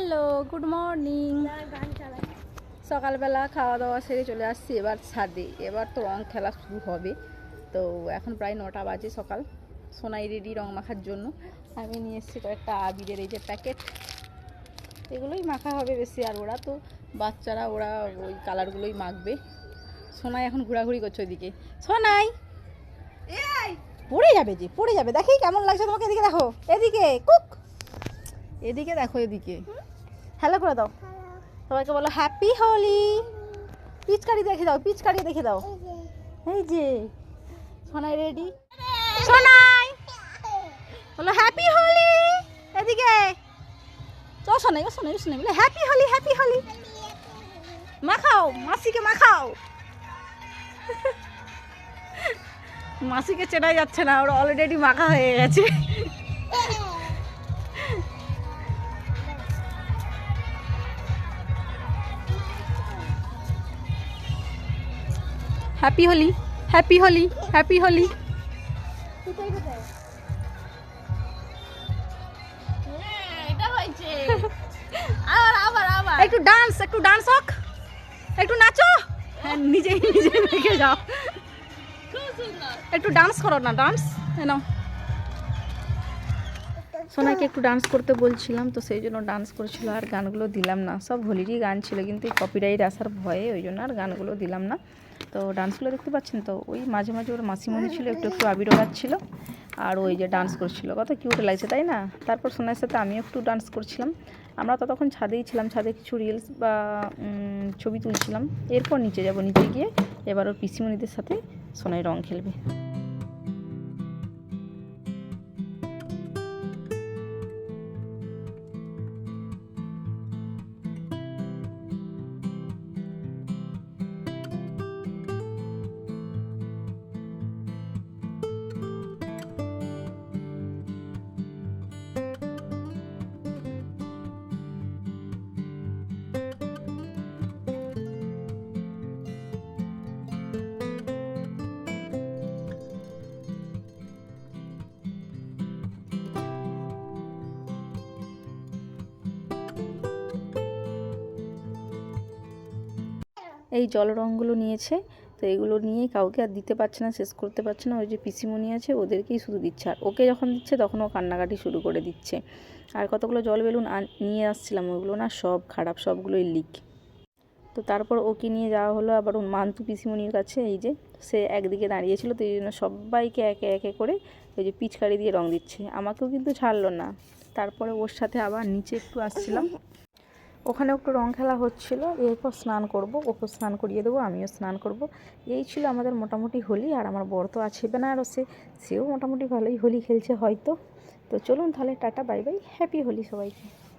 Hello good morning সকালবেলা খাওয়া দাওয়া সেরে চলে আসছি এবার ছাদে। এবার তো রং খেলা শুরু হবে। তো এখন প্রায় নটা বাজে সকাল। সোনাই রেডি রং মাখার জন্য। আমি নিয়ে এসেছি কয়েকটা আবিরের এই যে প্যাকেট। এগুলোই মাখা হবে বেশি আর ওরা তো বাচ্চারা ওরা ওই কালারগুলোই মাখবে। সোনাই এখন ঘোরাঘুরি করছে ওইদিকে। সোনাই! পড়ে যাবে যে পড়ে যাবে। দেখি কেমন লাগছে তোমাকে এদিকে দেখো। এদিকে কুক! এদিকে দেখো, এদিকে। হ্যালো করে দাও। সবাইকে বলো হ্যাপি হোলি পিচকারি দেখে দাও, পিচকারি দেখে দাও। এই যে, সোনাই রেডি। সোনাই! বলো হ্যাপি হোলি এদিকে। চ সোনাই ও সোনাই সোনাই বলে হ্যাপি হোলি হ্যাপি হোলি মাখাও, মাসিকে মাখাও। মাসিকে চেনা যাচ্ছে না, ওরা অলরেডি মাখা হয়ে গেছে। Happy Holi happy Holi happy Holi একটু ডান্স একটু ডান্স হোক। একটু নাচো। হ্যাঁ নিজেই নিজে দেখে যাও। একটু ডান্স করো না ডান্স নাও। সোনাকে একটু ডান্স করতে বলছিলাম, তো সেই জন্য ডান্স করছিল আর গানগুলো দিলাম না। সব হোলিরই গান ছিল, কিন্তু কপিরাইট আসার ভয়ে ওই জন্য আর গানগুলো দিলাম না। তো ডান্সগুলো দেখতে পাচ্ছেন তো? ওই মাঝে মাঝে ওর মাসিমণি ছিল, একটু একটু আবির ছিল আর ওই যে ডান্স করছিল। কত কিউট লাগছে, তাই না? তারপর সোনার সাথে আমিও একটু ডান্স করছিলাম। আমরা ততক্ষণ ছাদেই ছিলাম, ছাদে কিছু রিলস বা ছবি তুলছিলাম। এরপর নিচে যাব, নিচে গিয়ে এবার ওর পিসিমণিদের সাথে সোনাই রং খেলবে। এই জল রঙগুলো নিয়েছে, তো এগুলো নিয়ে কাউকে আর দিতে পারছে না, শেষ করতে পারছে না। ওই যে পিসিমণি আছে, ওদেরকেই শুধু দিচ্ছে। আর ওকে যখন দিচ্ছে, তখন ও কান্নাকাটি শুরু করে দিচ্ছে। আর কতগুলো জল বেলুন নিয়ে আসছিলাম, ওগুলো না সব খারাপ, সবগুলোই লিক তো তারপর ওকে নিয়ে যাওয়া হলো আবার ওর মান্তু পিসিমণির কাছে, এই যে সে একদিকে দাঁড়িয়েছিল, তো এই জন্য সবাইকে একে একে করে ওই যে পিচকারি দিয়ে রং দিচ্ছে। আমাকেও কিন্তু ছাড়লো না। তারপরে ওর সাথে আবার নিচে একটু আসছিলাম। ওখানে একটু রং খেলা হচ্ছিল, এরপর স্নান করব, ওকে স্নান করিয়ে দেবো, আমিও স্নান করব। এই ছিল আমাদের মোটামুটি হোলি, আর আমার বর তো আছে বেনারসে, সেও মোটামুটি ভালোই হোলি খেলছে হয়তো। তো চলুন তাহলে ta-ta, bye bye, happy Holi সবাইকে।